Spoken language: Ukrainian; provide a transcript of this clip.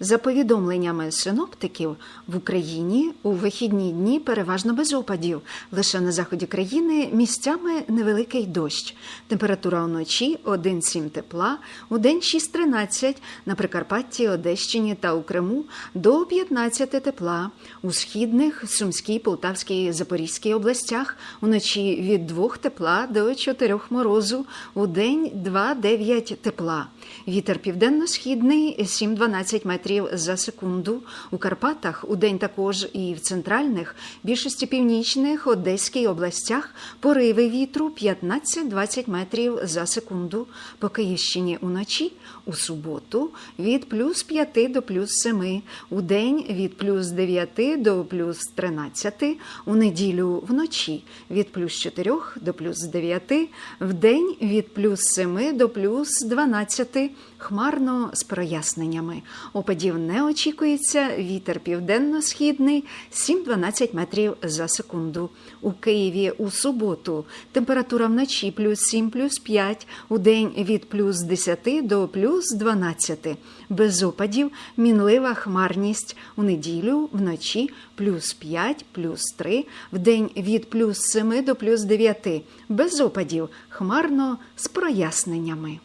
За повідомленнями синоптиків, в Україні у вихідні дні переважно без опадів. Лише на заході країни місцями невеликий дощ. Температура вночі 1,7 тепла, у день 6,13, на Прикарпатті, Одещині та у Криму до 15 тепла. У східних, Сумській, Полтавській, Запорізькій областях уночі від 2 тепла до 4 морозу, у день 2,9 тепла. Вітер південно-східний 7-12 метрів за секунду. У Карпатах у день також і в центральних, більшості північних Одеській областях пориви вітру 15-20 метрів за секунду. По Київщині уночі у суботу від плюс 5 до плюс 7, у день від плюс 9 до плюс 13, у неділю вночі від плюс 4 до плюс 9, в день від плюс 7 до плюс 12, хмарно з проясненнями. Опадів не очікується, вітер південно-східний 7-12 метрів за секунду. У Києві у суботу температура вночі плюс 7, плюс 5, у день від плюс 10 до плюс 12. Без опадів мінлива хмарність. У неділю вночі плюс 5, плюс 3, в день від плюс 7 до плюс 9. Без опадів хмарно з проясненнями.